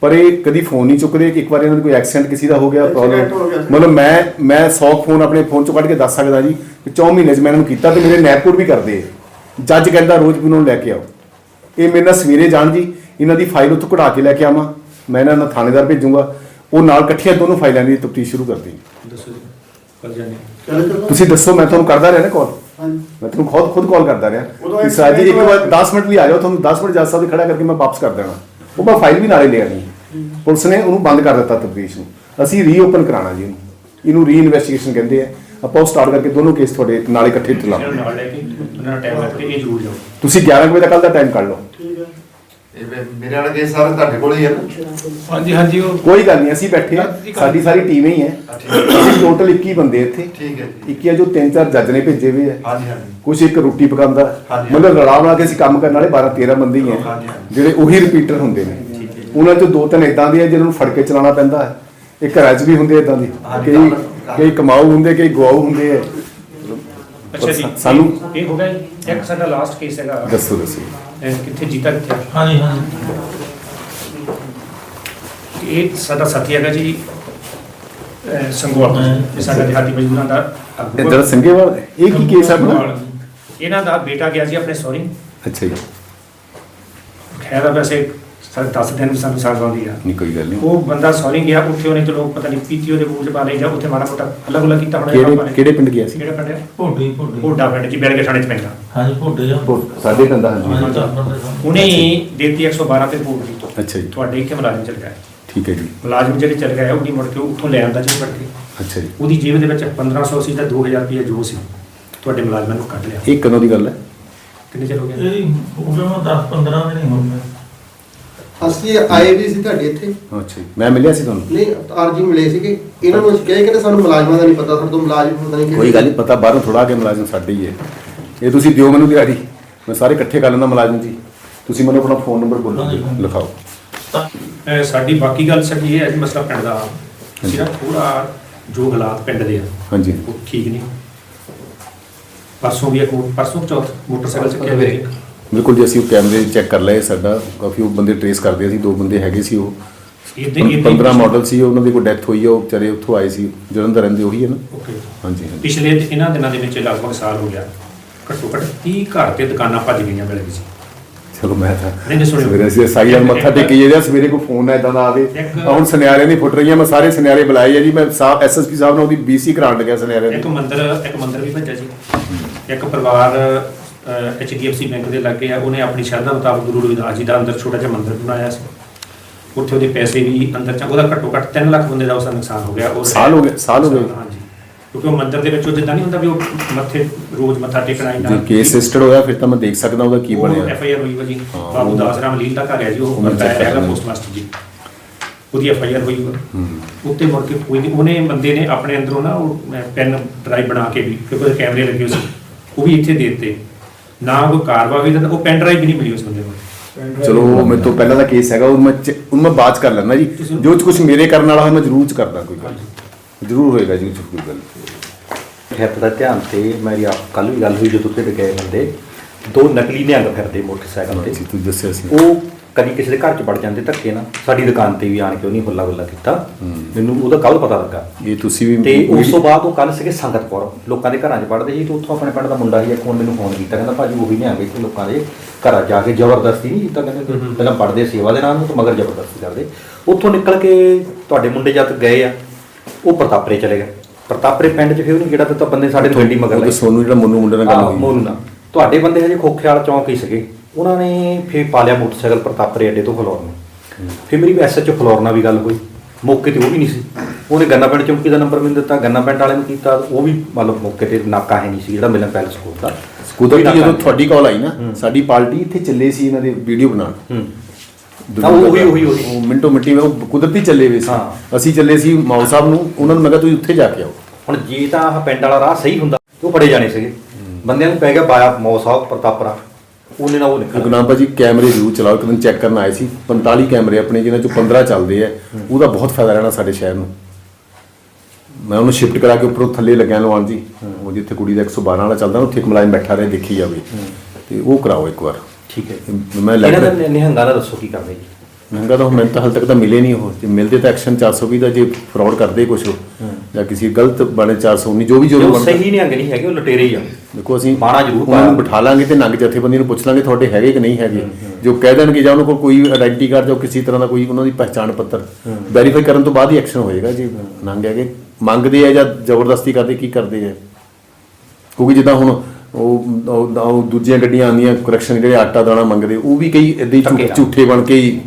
E: ਪਰ ਇਹ ਕਦੀ ਫੋਨ ਨਹੀਂ ਚੁੱਕਦੇ ਕਿ ਇੱਕ ਵਾਰ ਇਹਨਾਂ ਦਾ ਕੋਈ ਐਕਸੀਡੈਂਟ ਕਿਸੇ ਦਾ ਹੋ ਗਿਆ ਪ੍ਰੋਬਲਮ ਮਤਲਬ ਮੈਂ ਮੈਂ 100 ਫੋਨ ਆਪਣੇ ਫੋਨ ਚੋਂ ਕੱਢ ਕੇ ਦੱਸ ਸਕਦਾ ਜੀ ਕਿ 4 ਮਹੀਨੇ 'ਚ ਮੈਂ ਇਹਨਾਂ ਨੂੰ ਕੀਤਾ ਤੇ ਮੇਰੇ ਨੈਪਕੋਡ ਵੀ ਕਰਦੇ ਆ। ਜੱਜ ਕਹਿੰਦਾ ਰੋਜ਼ ਵੀ ਉਹਨਾਂ ਨੂੰ ਲੈ ਕੇ ਆਓ। ਇਹ ਮੇਰੇ ਨਾਲ ਸਵੇਰੇ ਜਾਣ ਜੀ ਇਹਨਾਂ ਦੀ ਫਾਈਲ ਉੱਥੋਂ ਕਢਾ ਕੇ ਲੈ ਕੇ ਆਵਾਂ। ਮੈਂ ਇਹਨਾਂ ਨੂੰ ਥਾਣੇਦਾਰ ਭੇਜੂੰਗਾ। ਉਹ ਨਾਲ ਇਕੱਠੀਆਂ ਦੋਨੋਂ ਫਾਈਲਾਂ ਦੀ ਤਫਤੀਸ਼ ਸ਼ੁਰੂ ਕਰ ਦੇਣੀ
A: ਦੱਸੋ ਜੀ ਕਰ ਜਾਂਦੇ
E: ਤੁਸੀਂ ਦੱਸੋ ਮੈਂ ਤੁਹਾਨੂੰ ਕਰਦਾ ਰਿਹਾ ਨਾ ਕਾਲ ਮੈਂ ਤੁਹਾਨੂੰ ਖੁਦ ਖੁਦ ਕਾਲ ਕਰਦਾ ਰਿਹਾ। ਕਿ ਸਾਜ ਜੀ ਇੱਕ ਵਾਰ 10 ਮਿੰਟ ਲਈ ਆ ਜਾਓ ਤੁਹਾਨੂੰ 10 ਮਿੰਟ ਜੱਜ ਸਾਹਿਬ ਦੇ ਖੜਾ ਕਰਕੇ ਮੈਂ ਵਾਪਸ ਕਰ ਦੇਣਾ। ਉਹ ਮੈਂ ਫਾਈਲ ਵੀ ਨਾਲੇ ਲੈ ਆਣੀ ਪੁਲਿਸ ਨੇ ਉਹਨੂੰ ਬੰਦ ਕਰ ਦਿੱਤਾ ਤਫਤੀਸ਼ ਨੂੰ। ਅਸੀਂ ਰੀਓਪਨ ਕਰਾਣਾ ਜੀ ਇਹਨੂੰ। ਇਹਨੂੰ ਰੀ ਇਨਵੈਸਟੀਗੇਸ਼ਨ ਕਹਿੰਦੇ ਆ। ਆਪਾਂ ਉਹ ਸਟਾਰਟ ਕਰਕੇ ਦੋਨੋਂ ਕੇਸ ਤੁਹਾਡੇ ਨਾਲ ਇਕੱਠੇ ਚਲਾਵਾਂਗੇ
A: ਨਾਲ ਲੈ ਕੇ ਉਹਨਾਂ ਦਾ ਟਾਈਮ ਲੱਗ ਕੇ ਇਹ ਜ਼ਰੂਰ ਜਾਓ।
E: ਤੁਸੀਂ 11 ਕੁ ਵਜੇ ਦਾ ਕੱਲ ਦਾ ਟਾਈਮ ਕੱਢ ਲਓ।
H: ਇਹ ਵੀ ਮੇਰੇ ਵਾਲਾ ਕੇਸ ਸਾਰੇ ਤੁਹਾਡੇ ਕੋਲ ਹੀ ਹੈ ਨਾ?
A: ਹਾਂਜੀ ਹਾਂਜੀ ਉਹ
E: ਕੋਈ ਗੱਲ ਨਹੀਂ ਅਸੀਂ ਬੈਠੇ ਆ ਸਾਡੀ ਸਾਰੀ ਟੀਮ ਹੀ ਹੈ। ਅਸੀਂ ਟੋਟਲ 21 ਬੰਦੇ ਇੱਥੇ।
H: ਠੀਕ ਹੈ ਜੀ
E: 21 ਆ ਜੋ ਤਿੰਨ ਚਾਰ ਜੱਜ ਨੇ ਭੇਜੇ ਹੋਏ ਆ।
H: ਹਾਂਜੀ ਹਾਂਜੀ।
E: ਕੁਛ ਇੱਕ ਰੋਟੀ ਪਕਾਉਂਦਾ
H: ਹਾਂਜੀ।
E: ਮਤਲਬ ਰਲਾ ਬਣਾ ਕੇ ਅਸੀਂ ਕੰਮ ਕਰਨ ਵਾਲੇ 12 13 ਬੰਦੇ ਹੀ
H: ਹਾਂਜੀ,
E: ਆ।
H: ਹਾਂਜੀ।
E: ਜਿਹੜੇ ਉਹੀ ਰਿਪੀਟਰ ਹੁੰਦੇ ਨੇ। ਉਹਨਾਂ ਚੋਂ ਦੋ ਤਿੰਨ ਇਦਾਂ ਦੇ ਆ ਜਿਹਨਾਂ ਨੂੰ ਫੜ ਕੇ ਚਲਾਉਣਾ ਪੈਂਦਾ ਹੈ। ਇਹ ਘਰਾਂ 'ਚ ਵੀ ਹੁੰਦੇ ਇਦਾਂ ਦੇ।
H: ਹਾਂਜੀ,
E: ਕਈ ਕਈ ਕਮਾਊ ਹੁੰਦੇ ਕਈ ਗਵਾਊ ਹੁੰਦੇ ਆ।
A: ਅੱਛਾ ਜੀ
E: ਸਾਨੂੰ
A: ਇਹ ਹੋ ਗਿਆ ਜੀ। ਇੱਕ ਸਾਡਾ ਲਾਸਟ ਕੇਸ ਹੈਗਾ।
E: ਦੱਸੋ ਦੱਸੋ।
A: ਇਹ ਕਿੱਥੇ ਜੀਤਾ ਕਿੱਥੇ? ਹਾਂਜੀ ਹਾਂਜੀ। ਇਹ ਸਾਡਾ ਸਾਥੀ ਹੈਗਾ ਜੀ ਅਹ ਇਹ ਸਾਡਾ ਦਿਹਾਤੀ ਮਜ਼ਦੂਰਾਂ ਦਾ ਆਗੂ
E: ਇਹ
A: ਆ।
E: ਜਰਾ ਸੰਗੇਵਾਲ ਇਹ ਕੀ ਕੇਸ ਹੈ ਆਪਣਾ?
A: ਇਹਨਾਂ ਦਾ ਬੇਟਾ ਗਿਆ ਸੀ ਆਪਣੇ ਸਹੁਰੇ।
E: ਅੱਛਾ ਜੀ।
A: ਖੈਰ ਆ ਵੈਸੇ ਸਾਰੇ 10 ਦਿਨ ਵੀ ਸਾਨੂੰ ਸਾਲ ਆਉਂਦੀ ਆ।
E: ਨਹੀਂ ਕੋਈ ਗੱਲ ਨਹੀਂ।
A: ਉਹ ਬੰਦਾ ਸਹੁਰੇ ਗਿਆ ਉੱਥੇ ਉਹਨੇ ਚਲੋ ਪਤਾ ਨਹੀਂ ਪੀਤੀ ਉਹਦੇ ਮੂੰਹ ਚ ਪਾ ਲਈ ਜਾਂ ਉੱਥੇ ਮਾੜਾ ਮੋਟਾ ਅਲੱਗ ਅਲੱਗ ਕੀਤਾ ਹੋਣਾ
E: ਕਿਹੜੇ ਕਿਹੜੇ ਪਿੰਡ ਗਿਆ ਸੀ?
A: ਕਿਹੜਾ ਪਿੰਡ? ਹੈ
I: ਭੋਡੀ। ਭੋਡੀ
A: ਓਡਾ ਪਿੰਡ ਜੀ ਬੈਰਗੇ ਥਾਣੇ ਚ ਪੈਂਦਾ।
I: ਹਾਂਜੀ ਭੋਡੇ ਆ।
E: ਸਾਡੇ ਪਿੰਡ ਹਾਂਜੀ।
A: ਉਹਨੇ ਦੇਤੀ 112 ਤੇ ਰਿਪੋਰਟ ਕੀਤੀ
E: ਅੱਛਾ ਜੀ।
A: ਤੁਹਾਡੇ ਇੱਥੇ ਮੁਲਾਜ਼ਮ ਚਲ ਗਿਆ।
E: ਠੀਕ ਹੈ ਜੀ।
A: ਮੁਲਾਜ਼ਮ ਜਿਹੜੇ ਚਲ ਗਏ ਉਹਦੀ ਮੁੜ ਕੇ ਉੱਥੋਂ ਲੈ ਆਂਦਾ ਜੀ ਫੜ ਕੇ।
E: ਅੱਛਾ ਜੀ।
A: ਉਹਦੀ ਜੇਬ ਦੇ ਵਿੱਚ 1500 ਸੀ ਤਾਂ 2000 ਰੁਪਏ ਜੋ ਸੀ ਤੁਹਾਡੇ ਮੁਲਾਜ਼ਮਾਂ ਨੂੰ ਕੱਢ ਲਿਆ।
E: ਇਹ ਕਦੋਂ ਦੀ ਗੱਲ ਹੈ?
A: ਕਿੰਨੇ ਚਿਰ ਹੋ ਗਿਆ
I: ਇਹ ਹੋ ਗਿਆ 10 15 ਦਿਨ ਹੀ ਹੋ ਗਏ।
J: ਅਸੀਂ ਆਏ ਵੀ ਸੀ ਤੁਹਾਡੇ ਇੱਥੇ।
E: ਅੱਛਾ ਜੀ ਮੈਂ ਮਿਲਿਆ ਸੀ ਤੁਹਾਨੂੰ?
J: ਨਹੀਂ ਆਰਜੀ ਮਿਲੇ ਸੀਗੇ। ਇਹਨਾਂ ਨੂੰ ਅਸੀਂ ਕਹੇ ਕਿ ਸਾਨੂੰ ਮੁਲਾਜ਼ਮਾਂ ਦਾ ਨਹੀਂ ਪਤਾ ਸਾਡੇ ਤੋਂ ਮੁਲਾਜ਼ਮ ਪਤਾ ਨਹੀਂ।
E: ਕੋਈ ਗੱਲ ਨਹੀਂ ਪਤਾ ਬਾਹਰੋਂ ਥੋੜਾ ਕੇ ਮੁਲਾਜ਼ਮ ਸਾਡੇ ਹੀ ਹੈ। ਇਹ ਤੁਸੀਂ ਦਿਓ ਮੈਨੂੰ ਦਿਹਾੜੀ। ਮੈਂ ਸਾਰੇ ਇਕੱਠੇ ਕਰ ਲੈਂਦਾ ਮੁਲਾਜ਼ਮ ਜੀ। ਤੁਸੀਂ ਮੈਨੂੰ ਆਪਣਾ ਫੋਨ ਨੰਬਰ ਬੋਲੋ ਲਿਖਾਓ।
I: ਤਾਂ
A: ਅਹ ਸਾਡੀ ਬਾਕੀ ਗੱਲ ਸਰ ਇਹ ਹੈ ਜੀ ਮਸਲਾ ਪਿੰਡ ਦਾ। ਅਸੀਂ ਨਾ ਥੋੜਾ ਜੋ ਹਾਲਾਤ ਪਿੰਡ ਦੇ ਆ
E: ਹਾਂਜੀ।
A: ਉਹ ਠੀਕ ਨਹੀਂ। ਪਰਸੋਂ ਵੀ ਇੱਕ ਪਰਸੋਂ ਚੌਥ ਮੋਟਰਸਾਈਕਲ ਚੱਕਿਆ ਹੋਇਆ
E: ਬਿਲਕੁਲ ਜੀ ਅਸੀਂ ਉਹ ਕੈਮਰੇ ਚੈੱਕ ਕਰ ਲਏ ਸਾਡਾ ਕਾਫੀ ਉਹ ਬੰਦੇ ਟਰੇਸ ਕਰਦੇ ਸੀ ਦੋ ਬੰਦੇ ਹੈਗੇ ਸੀ ਉਹ।
A: ਹੀ
E: 15 ਮਾਡਲ ਸੀ ਉਹਨਾਂ ਦੀ ਕੋਈ ਡੈਥ ਹੋਈ ਹੈ ਉਹ ਵਿਚਾਰੇ ਉੱਥੋਂ ਆਏ ਸੀ ਜਲੰਧਰ ਰਹਿੰਦੇ ਉਹੀ ਹੈ ਨਾ।
A: ਓਕੇ
E: ਹਾਂਜੀ ਹਾਂਜੀ।
A: ਪਿਛਲੇ ਇਹਨਾਂ ਦਿਨਾਂ ਦੇ ਵਿੱਚ ਲਗਭਗ ਸਾਲ ਹੋ ਗਿਆ ਘੱਟੋ ਘੱਟ 30 ਘਰ ਤੇ ਦੁਕਾਨਾਂ ਭੱਜ ਗਈਆਂ ਗਈ ਸੀ
E: ਚਲੋ ਮੈਂ ਤਾਂ
A: ਨਹੀਂ, ਨਹੀਂ, ਸੁਣਿਓ।
E: ਸਵੇਰੇ ਅਸੀਂ ਸਾਈ ਨਾਲ ਮੱਥਾ ਟੇਕੀ ਜਿਹੜਾ ਸਵੇਰੇ ਕੋਈ ਫੋਨ ਇਦਾਂ ਦਾ ਆਵੇ। ਹੁਣ ਸੁਨਿਆਰੇ ਨਹੀਂ ਫੁੱਟ ਰਹੀਆਂ ਮੈਂ ਸਾਰੇ ਸੁਨਿਆਰੇ ਬੁਲਾਏ ਆ ਜੀ ਮੈਂ ਸਾਹਿਬ ਐਸਐਸਪੀ ਸਾਹਿਬ ਨਾਲ ਉਹਦੀ ਬੀਸੀ ਕਰਾਉਣ ਲੱਗਿਆ ਸੁਨਿਆਰੇ
A: ਇੱਕ ਮੰਦਰ ਇੱਕ ਮੰਦਰ ਵੀ ਭੱਜਿਆ ਸੀ ਇੱਕ ਪਰਿਵਾਰ ਐਚਡੀਐਫਸੀ ਬੈਂਕ ਦੇ ਲੱਗੇ ਆ ਉਹਨੇ ਆਪਣੀ ਸ਼ਰਧਾ ਮੁਤਾਬਕ ਗੁਰੂ ਰਵਿਦਾਸ ਜੀ ਦਾ ਅੰਦਰ ਛੋਟਾ ਜਿਹਾ ਮੰਦਰ ਬਣਾਇਆ ਸੀ। ਉੱਥੇ ਉਹਦੇ ਪੈਸੇ ਵੀ ਅੰਦਰ ਚ ਉਹਦਾ ਘੱਟੋ ਘੱਟ 3 ਲੱਖ ਬੰਦੇ ਦਾ ਉਸਦਾ ਨੁਕਸਾਨ ਹੋ ਗਿਆ। ਉਹ
E: ਸਾਲ ਹੋ ਗਏ- ਸਾਲ ਹੋ ਗਏ।
A: ਹਾਂਜੀ। ਕਿਉਂਕਿ ਉਹ ਮੰਦਰ ਦੇ ਵਿੱਚ ਉਹ ਜਿੱਦਾਂ ਨਹੀਂ ਹੁੰਦਾ ਵੀ ਉਹ ਮੱਥੇ ਰੋਜ਼ ਮੱਥਾ ਟੇਕਣਾ
E: ਜੇ ਕੇਸ ਰਜਿਸਟਰਡ ਹੋਇਆ ਫਿਰ ਤਾਂ ਮੈਂ ਦੇਖ ਸਕਦਾ ਉਹਦਾ ਕੀ ਬਣਿਆ।
A: ਐਫ ਆਈ ਆਰ ਹੋਈ ਵਾ ਜੀ।
E: ਹਾਂ,
A: ਬਾਬੂ ਦਾਸ ਰਾਮ ਲੀਲ ਦਾ ਘਰ ਹੈ ਜੀ ਉਹ
E: ਉਹ ਮੈਂ
A: ਬੰਦਾ
E: check ਕਰ
A: ਹੈਗਾ
E: ਲੈਂਦਾ।
A: ਪੋਸਟ ਮਾਸਟਰ ਜੀ। ਉਹਦੀ ਐਫ ਆਈ ਆਰ ਹੋਈ ਉੱਤੇ ਮੁੜ ਕੇ ਕੋਈ ਨਹੀਂ ਉਹਨੇ ਬੰਦੇ ਨੇ ਆਪਣੇ ਅੰਦਰੋਂ ਨਾ ਉਹ ਪੈਨ ਡਰਾਈਵ ਬਣਾ ਕੇ ਵੀ ਕਿਉਂਕਿ ਕੈਮਰੇ ਲੱਗੇ ਸੀ। ਉਹ ਵੀ ਇੱਥੇ ਦੇ ਦਿੱਤੇ। ਨਾ ਕੋਈ ਕਾਰਵਾਈ ਦਾ ਉਹ ਪੈਨ ਡਰਾਈਵ ਵੀ ਨਹੀਂ ਮਿਲੀ ਉਸ ਬੰਦੇ ਨੂੰ
E: ਚਲੋ ਉਹ ਮੇਰੇ ਤੋਂ ਪਹਿਲਾਂ ਦਾ ਕੇਸ ਹੈਗਾ ਉਹ ਮੈਂ ਚ- ਉਹ ਮੈਂ ਬਾਅਦ 'ਚ ਕਰ ਲੈਂਦਾ ਜੀ। ਜੋ ਕੁਝ ਮੇਰੇ ਕਰਨ ਵਾਲਾ ਹੋਇਆ ਮੈਂ ਜ਼ਰੂਰ ਚ ਕਰਦਾ ਕੋਈ ਗੱਲ। ਜ਼ਰੂਰ ਹੋਏਗਾ ਜੀ ਕੋਈ ਗੱਲ
K: ਹਿੱਪ ਦਾ ਧਿਆਨ ਤੇ ਮੇਰੀ ਆਪ ਕੱਲ ਵੀ ਗੱਲ ਹੋਈ ਜਦੋਂ ਉੱਥੇ ਗਏ ਬੰਦੇ। ਦੋ ਨਕਲੀ ਨਿਹੰਗ ਫਿਰਦੇ ਮੋਟਰਸਾਈਕਲ
E: ਜੀ
K: ਤੇ
E: ਤੁਸੀਂ ਦੱਸਿਆ ਸੀ।
K: ਉਹ ਕਦੀ ਕਿਸੇ ਦੇ ਘਰ 'ਚ ਵੜ ਜਾਂਦੇ ਧੱਕੇ ਨਾਲ ਸਾਡੀ ਦੁਕਾਨ ਤੇ ਵੀ ਆਣ ਕੇ ਉਹਨੇ ਹੁੱਲਾ ਹੁੱਲਾ ਕੀਤਾ। ਮੈਨੂੰ ਉਹਦਾ ਕੱਲ ਪਤਾ ਲੱਗਾ।
E: ਇਹ ਤੁਸੀਂ ਵੀ
K: ਤੇ ਉਸ ਤੋਂ ਬਾਅਦ ਉਹ ਕੱਲ ਸੀਗੇ ਸੰਗਤਪੁਰ। ਲੋਕਾਂ ਦੇ ਘਰਾਂ 'ਚ ਵੜਦੇ ਸੀ ਤੇ ਉੱਥੋਂ ਆਪਣੇ ਪਿੰਡ ਦਾ ਮੁੰਡਾ ਸੀ ਇੱਕ ਉਹਨੇ ਮੈਨੂੰ ਫੋਨ ਕੀਤਾ ਕਹਿੰਦਾ ਭਾਜੀ ਉਹੀ ਨਿਹੰਗ ਇੱਥੇ ਲੋਕਾਂ ਦੇ ਘਰਾਂ ਜਾ ਕੇ ਜ਼ਬਰਦਸਤੀ ਨਹੀਂ ਕੀਤਾ ਕਹਿੰਦੇ ਪਹਿਲਾਂ ਪੜਦੇ ਸੇਵਾ ਦੇ ਨਾਲ ਨੂੰ ਤੇ ਮਗਰ ਜ਼ਬਰਦਸਤੀ ਕਰਦੇ। ਉੱਥੋਂ ਨਿਕਲ ਕੇ ਤੁਹਾਡੇ ਮੁੰਡੇ ਜਦ ਗਏ ਆ ਉਹ ਪ੍ਰਤਾਪਰੇ ਚਲੇ ਗਏ। ਪ੍ਰਤਾਪਰੇ ਪਿੰਡ 'ਚ ਫਿਰ ਉਹਨੂੰ ਜਿਹੜਾ ਦਿੱਤਾ ਬੰਦੇ ਸਾਡੇ ਗੱਡੀ ਮਗਰ
E: ਉਹ
K: ਲਾਈ
E: ਸੋਨੂ ਜਿਹੜਾ ਮੋਨੂ ਮੁੰਡੇ ਨਾਲ ਗੱਲ ਹੋਈ।
K: ਮੋਨੂ ਨਾਲ। ਤੁਹਾਡੇ ਬੰਦੇ ਹਜੇ ਖੋਖਿਆਲ ਚੌਂਕ ਹੀ ਸੀਗੇ। ਉਹਨਾਂ ਨੇ ਫੇਰ ਪਾਲਿਆ ਮੋਟਰਸਾਈਕਲ ਪ੍ਰਤਾਪਰੇ ਅੱਡੇ ਤੋਂ ਫਲੋਰ ਨੂੰ। ਫਿਰ ਮੇਰੀ ਐਸਐਚਓ ਫਲੋਰ ਨਾਲ ਵੀ ਗੱਲ ਹੋਈ। ਮੌਕੇ ਤੇ ਉਹ ਵੀ ਨਹੀਂ ਸੀ। ਉਹਨੇ ਗੰਨਾ ਪਿੰਡ ਚੌਂਕੀ ਦਾ ਨੰਬਰ ਮੈਨੂੰ ਦਿੱਤਾ ਗੰਨਾ ਪਿੰਡ ਵਾਲੇ ਨੂੰ ਕੀਤਾ। ਉਹ ਵੀ ਮਤਲਬ ਮੌਕੇ ਤੇ ਨਾਕਾ ਹੈ ਨਹੀਂ ਸੀ ਜਿਹੜਾ ਮਿਲਨ ਪੈਲਸ ਕੋਲ ਦਾ।
E: ਕੁਦਰਤੀ ਜਦੋਂ। ਤੁਹਾਡੀ ਕਾਲ ਆਈ ਨਾ ਸਾਡੀ ਪਾਰਟੀ ਇੱਥੇ ਚੱਲੇ ਸੀ ਇਹਨਾਂ ਦੇ ਵੀਡੀਓ ਬਣਾਉਣ।
K: ਹੂੰ। ਹਾਂ, ਉਹੀ- ਉਹੀ- ਉਹੀ।
E: ਉਹ ਮਿੰਟੋ ਮਿੰਟੀ ਉਹ ਕੁਦਰਤੀ ਚੱਲੇ ਹੋਏ ਸੀ।
K: ਹਾਂ।
E: ਅਸੀਂ ਚੱਲੇ ਸੀ ਮਾਉ ਸਾਹਿਬ ਨੂੰ ਉਹਨਾਂ ਨੂੰ ਮੈਂ ਕਿਹਾ ਤੁਸੀਂ ਉੱਥੇ ਜਾ ਕੇ ਆਓ।
K: ਹੁਣ ਜੇ ਤਾਂ ਆਹ ਪਿੰਡ ਵਾਲਾ ਰਾਹ ਸਹੀ ਹੁੰਦਾ ਤੇ ਉਹ ਫੜੇ ਜਾਣੇ ਸੀਗੇ। ਬੰਦਿਆਂ ਨੂੰ ਪੈ ਗਿਆ ਬਾਇਆ ਮੌ ਸਾਹਿਬ ਪ੍ਰਤਾਪਰਾ ਉਹਨੇ ਨਾਲ ਉਹ ਨਿਕਲ
E: ਗੁਨਾਮ ਭਾਜੀ ਕੈਮਰੇ ਜ਼ਰੂਰ ਚਲਾਓ ਇੱਕ ਦਿਨ ਚੈੱਕ ਕਰਨ ਆਏ ਸੀ। 45 ਕੈਮਰੇ ਆਪਣੇ ਜਿਨ੍ਹਾਂ ਚੋਂ 15 ਚੱਲਦੇ ਆ। ਉਹਦਾ ਬਹੁਤ ਫਾਇਦਾ ਰਹਿਣਾ ਸਾਡੇ ਸ਼ਹਿਰ ਨੂੰ। ਮੈਂ ਉਹਨੂੰ ਸ਼ਿਫਟ ਕਰਾ ਕੇ ਉੱਪਰੋਂ ਥੱਲੇ ਲੱਗਿਆ ਲਵਾਉਣ ਜੀ। ਉਹ ਜਿੱਥੇ ਕੁੜੀ ਦਾ 112 ਵਾਲਾ ਚੱਲਦਾ ਉੱਥੇ ਇੱਕ ਮੁਲਾਜ਼ਮ ਬੈਠਾ ਰਹੇ ਦੇਖੀ ਜਾਵੇ। ਤੇ ਉਹ ਕਰਾਓ ਇੱਕ ਵਾਰ।
K: ਠੀਕ ਹੈ।
E: ਮੈਂ
K: ਇਹਨਾਂ
E: ਲੈਟਰ
K: ਦਾ ਨਿਹੰਗਾਂ ਦਾ ਦੱਸੋ ਕੀ ਕਰਦੇ ਜੀ।
E: ਮਹਿੰਗਾ ਤਾਂ ਮੈਨੂੰ ਤਾਂ ਹਾਲ ਤੱਕ ਤਾਂ ਮਿਲੇ ਨਹੀਂ ਉਹ। ਜੇ ਮਿਲਦੇ ਤਾਂ ਐਕਸ਼ਨ 420 ਦਾ ਜੇ ਫਰਾਡ ਕਰਦੇ ਕੁਝ ਜਾਂ ਕਿਸੇ ਗਲਤ ਬਣੇ 419 ਜੋ ਵੀ ਜੋ
K: ਜੋ
E: ਬਣਦਾ।
K: ਸਹੀ ਨਿਹੰਗ ਨਹੀਂ ਹੈਗੇ ਉਹ ਲੁਟੇਰੇ ਹੀ ਆ।
E: ਦੇਖੋ ਅਸੀਂ
K: ਬਾਣਾ ਜ਼ਰੂਰ
E: ਉਹਨਾਂ ਨੂੰ। ਬਿਠਾ ਲਾਂਗੇ ਤੇ ਨੰਗ ਜਥੇਬੰਦੀ ਨੂੰ ਪੁੱਛ ਲਾਂਗੇ ਤੁਹਾਡੇ ਹੈਗੇ ਕਿ ਨਹੀਂ ਹੈਗੇ। ਜੋ ਕਹਿ ਦੇਣਗੇ ਜਾਂ ਉਹਨਾਂ ਕੋਲ ਕੋਈ ਆਇਡੈਂਟੀ ਕਾਰਡ ਜਾਂ ਕਿਸੇ ਤਰ੍ਹਾਂ ਦਾ ਕੋਈ ਉਹਨਾਂ ਦੀ ਪਹਿਚਾਣ ਪੱਤਰ ਵੈਰੀਫਾਈ ਕਰਨ ਤੋਂ ਬਾਅਦ ਹੀ ਐਕਸ਼ਨ ਹੋਏਗਾ ਜੀ। ਨੰਗ ਹੈਗੇ ਮੰਗਦੇ ਆ ਜਾਂ ਜ਼ਬਰਦਸਤੀ ਕਰਦੇ ਕੀ ਕਰਦੇ ਆ? ਕਿਉਂਕਿ ਜਿੱਦਾਂ ਹੁਣ ਉਹ ਦੂਜੀਆਂ ਗੱਡੀਆਂ ਆਉਂਦੀਆਂ ਕਰੈਕਸ਼ਨ ਜਿਹੜੇ ਆਟਾ ਦਾਣਾ ਮੰਗਦੇ ਉਹ ਵੀ ਕਈ ਇਦਾਂ ਹੀ। ਝੂਠੇ ਬਣ ਕੇ ਹੀ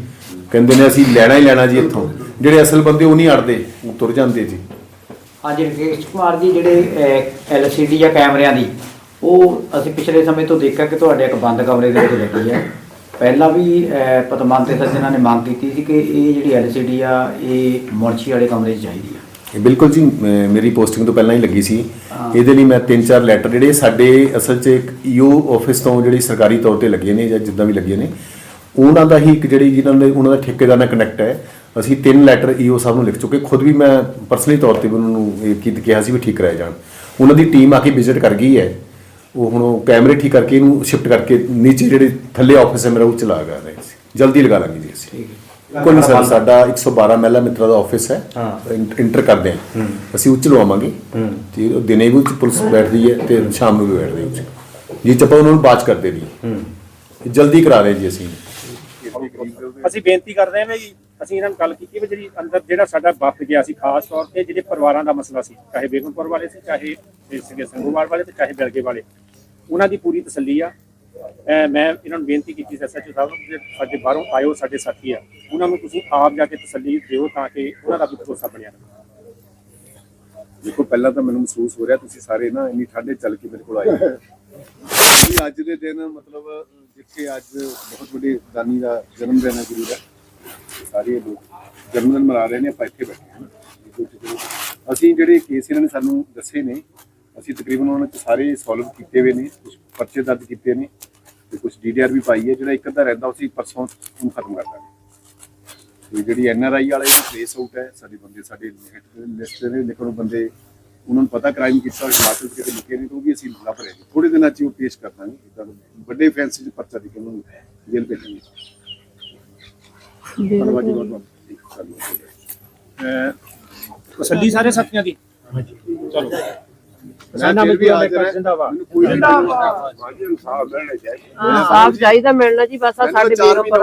E: ਕਹਿੰਦੇ ਨੇ ਅਸੀਂ ਲੈਣਾ ਹੀ ਲੈਣਾ ਜੀ ਇੱਥੋਂ। ਜਿਹੜੇ ਅਸਲ ਬੰਦੇ ਉਹ ਨਹੀਂ ਅੜਦੇ ਉਹ ਤੁਰ ਜਾਂਦੇ ਜੀ।
L: ਹਾਂਜੀ ਰਕੇਸ਼ ਕੁਮਾਰ ਜੀ ਜਿਹੜੇ ਐਲਸੀਡੀ ਜਾਂ ਕੈਮਰਿਆਂ ਦੀ ਉਹ ਅਸੀਂ ਪਿਛਲੇ ਸਮੇਂ ਤੋਂ ਦੇਖਿਆ ਕਿ ਤੁਹਾਡੇ ਇੱਕ ਬੰਦ ਕਮਰੇ ਦੇ ਵਿੱਚ ਲੱਗੀ ਹੈ। ਪਹਿਲਾਂ ਵੀ ਅਹ, ਪਤਵੰਤ ਤੇ ਸੱਜਣਾ ਨੇ ਮੰਗ ਕੀਤੀ ਸੀ ਕਿ ਇਹ ਜਿਹੜੀ ਐਲਸੀਡੀ ਆ ਇਹ ਮੁਨਸ਼ੀ ਵਾਲੇ ਕਮਰੇ 'ਚ ਚਾਹੀਦੀ ਆ।
E: ਇਹ ਬਿਲਕੁਲ ਜੀ ਮੇਰੀ ਪੋਸਟਿੰਗ ਤੋਂ ਪਹਿਲਾਂ ਹੀ ਲੱਗੀ ਸੀ। ਇਹਦੇ ਲਈ ਮੈਂ ਤਿੰਨ ਚਾਰ ਲੈਟਰ ਜਿਹੜੇ ਸਾਡੇ ਅਸਲ 'ਚ ਇੱਕ ਈਓ ਆਫਿਸ ਤੋਂ ਜਿਹੜੀ ਸਰਕਾਰੀ ਤੌਰ ਤੇ ਲੱਗੇ ਨੇ ਜਾਂ ਜਿੱਦਾਂ ਵੀ ਲੱਗੇ ਨੇ ਉਹਨਾਂ ਦਾ ਹੀ ਇੱਕ ਜਿਹੜੀ ਜਿਨ੍ਹਾਂ ਦੇ ਉਹਨਾਂ ਦਾ ਠੇਕੇਦਾਰ ਨਾਲ ਕਨੈਕਟ ਹੈ ਅਸੀਂ ਤਿੰਨ ਲੈਟਰ ਈਓ ਸਾਹਿਬ ਨੂੰ ਲਿਖ ਚੁੱਕੇ ਖੁਦ ਵੀ ਮੈਂ ਪਰਸਨਲੀ ਤੌਰ ਤੇ ਵੀ ਉਹਨਾਂ ਨੂੰ ਇਹ ਕੀ ਕਿਹਾ ਸੀ ਵੀ ਠੀਕ ਕਰਾਏ ਜਾਣ। ਉਹਨਾਂ ਦੀ ਟੀਮ ਆ ਕੇ ਵਿਜ਼ਿਟ ਕਰ ਗਈ ਹੈ ਉਹ ਹੁਣ ਉਹ ਕੈਮਰੇ ਠੀਕ ਕਰਕੇ ਇਹਨੂੰ ਸ਼ਿਫਟ ਕਰਕੇ ਨੀਚੇ ਜਿਹੜੇ ਥੱਲੇ ਆਫਿਸ ਹੈ ਮੇਰਾ ਉਹ ਚਲਾ ਗਾ ਰਹੇ ਸੀ ਜਲਦੀ ਲਗਾ ਲਾਂਗੇ ਜੀ ਅਸੀਂ। ਕੋਈ ਨਹੀਂ ਸਰ ਸਾਡਾ 112 ਮਹਿਲਾ ਮਿੱਤਰਾਂ ਦਾ ਆਫਿਸ ਹੈ
K: ਹਾਂ।
E: ਇੰਟ- ਇੰਟਰ ਕਰਦੇ ਹਾਂ। ਅਸੀਂ ਉੱਚ ਲਵਾਵਾਂਗੇ। ਤੇ ਉਹ ਦਿਨੇ ਵੀ ਉੱਚ ਪੁਲਿਸ ਬੈਠਦੀ ਹੈ ਤੇ ਸ਼ਾਮ ਨੂੰ ਵੀ ਬੈਠਦੀ ਹੈ ਜੀ ਚੱਪਾ ਉਹਨਾਂ ਨੂੰ 'ਚ ਕਰਦੇ ਦੀ
K: ਹੂੰ।
E: ਜਲਦੀ ਕਰਾ ਰਹੇ ਜੀ ਅਸੀਂ।
A: ਅਸੀਂ ਬੇਨਤੀ ਕਰਦੇ ਹਾਂ ਵੀ ਅਸੀਂ ਇਹਨਾਂ ਨੂੰ ਗੱਲ ਕੀਤੀ ਵੀ ਜਿਹੜੀ ਅੰਦਰ ਜਿਹੜਾ ਸਾਡਾ ਵਕਤ ਗਿਆ ਸੀ ਖਾਸ ਤੌਰ ਤੇ ਜਿਹੜੇ ਪਰਿਵਾਰਾਂ ਦਾ ਮਸਲਾ ਸੀ ਚਾਹੇ ਬੇਗਮਪੁਰ ਵਾਲੇ ਸੀ ਚਾਹੇ ਸੀਗੇ ਸੰਗੋਵਾਲ ਵਾਲੇ ਤੇ ਚਾਹੇ ਬਿਲਗੇ ਵਾਲੇ ਉਹਨਾਂ ਦੀ ਪੂਰੀ ਤਸੱਲੀ ਆ। ਮੈਂ ਇਹਨਾਂ ਨੂੰ ਬੇਨਤੀ ਕੀਤੀ ਸੀ ਐਸਐਚਓ ਸਾਹਿਬ ਨੂੰ ਕਿ ਸਾਡੇ ਬਾਹਰੋਂ ਆਇਓ ਸਾਡੇ ਸਾਥੀ ਆ ਉਹਨਾਂ ਨੂੰ ਤੁਸੀਂ ਆਪ ਜਾ ਕੇ ਤਸੱਲੀ ਦਿਓ ਤਾਂ ਕਿ ਉਹਨਾਂ ਦਾ ਵੀ ਭਰੋਸਾ ਬਣਿਆ ਰਹੇ।
E: ਦੇਖੋ ਪਹਿਲਾਂ ਤਾਂ ਮੈਨੂੰ ਮਹਿਸੂਸ ਹੋ ਰਿਹਾ ਤੁਸੀਂ ਸਾਰੇ ਨਾ ਇੰਨੀ ਠੰਡੇ ਚੱਲ ਕੇ ਮੇਰੇ ਕੋਲ ਆਏ [LAUGHS] ਅੱਜ ਦੇ ਦਿਨ ਮਤਲਬ ਇੱਥੇ ਅੱਜ ਬਹੁਤ ਵੱਡੇ ਦਾਨੀ ਦਾ ਜਨਮ ਦਿਨ ਹੈ, ਗੁਰੂ ਦਾ। ਸਾਰੇ ਲੋਕ ਜਨਮ ਦਿਨ ਮਨਾ ਰਹੇ ਨੇ, ਆਪਾਂ ਇੱਥੇ ਬੈਠੇ ਹਾਂ ਅਸੀਂ ਜਿਹੜੇ ਕੇਸ ਇਹਨਾਂ ਨੇ ਸਾਨੂੰ ਦੱਸੇ ਨੇ, ਅਸੀਂ ਤਕਰੀਬਨ ਉਹਨਾਂ ਚ ਸਾਰੇ ਸੋਲਵ ਕੀਤੇ ਹੋਏ ਨੇ ਕੁਝ ਪਰਚੇ ਦਰਜ ਕੀਤੇ ਨੇ ਤੇ ਕੁਝ ਡੀਡੀਆਰ ਵੀ ਪਾਈ ਹੈ, ਜਿਹੜਾ ਇੱਕ ਅੱਧਾ ਰਹਿੰਦਾ ਅਸੀਂ ਪਰਸੋਂ ਨੂੰ ਖਤਮ ਕਰ ਦਾਂਗੇ। ਤੇ ਜਿਹੜੀ ਐਨਆਰਆਈ ਵਾਲੇ ਨੇ ਟ੍ਰੇਸ ਆਊਟ ਹੈ, ਸਾਡੇ ਬੰਦੇ, ਸਾਡੇ ਲਿਸਟ ਦੇ ਲਿਖਣ ਬੰਦੇ ਉਹਨਾਂ ਨੂੰ ਪਤਾ ਕ੍ਰਾਈਮ ਕੀਤਾ ਹਿਮਾਚਲ 'ਚ ਕਿਤੇ ਲੁਕੇ ਨੇ ਵੀ ਅਸੀਂ ਲੱਭ ਰਹੇ ਹਾਂ। ਥੋੜੇ ਦਿਨਾਂ 'ਚ ਉਹ ਪੇਸ਼ ਕਰ ਦਾਂਗੇ ਇੱਦਾਂ ਵੱਡੇ ਫੈਂਸੀ 'ਚ ਪਰਚਾ ਦੇ ਕੇ ਉਹਨਾਂ ਨੂੰ ਜੇਲ੍ਹ ਭੇਜਾਂਗੇ। ਧੰਨਵਾਦ ਜੀ ਬਹੁਤ ਬਹੁਤ।
A: ਤਸੱਲੀ ਸਾਰੇ ਸਾਥੀਆਂ ਦੀ? ਚਲੋ।
M: ਸਾਫ਼ ਚਾਹੀਦਾ। ਮਿਲਣਾ ਜੀ ਬਸ ਆਹ ਸਾਡੇ ਵੀਰੋ ਪਰ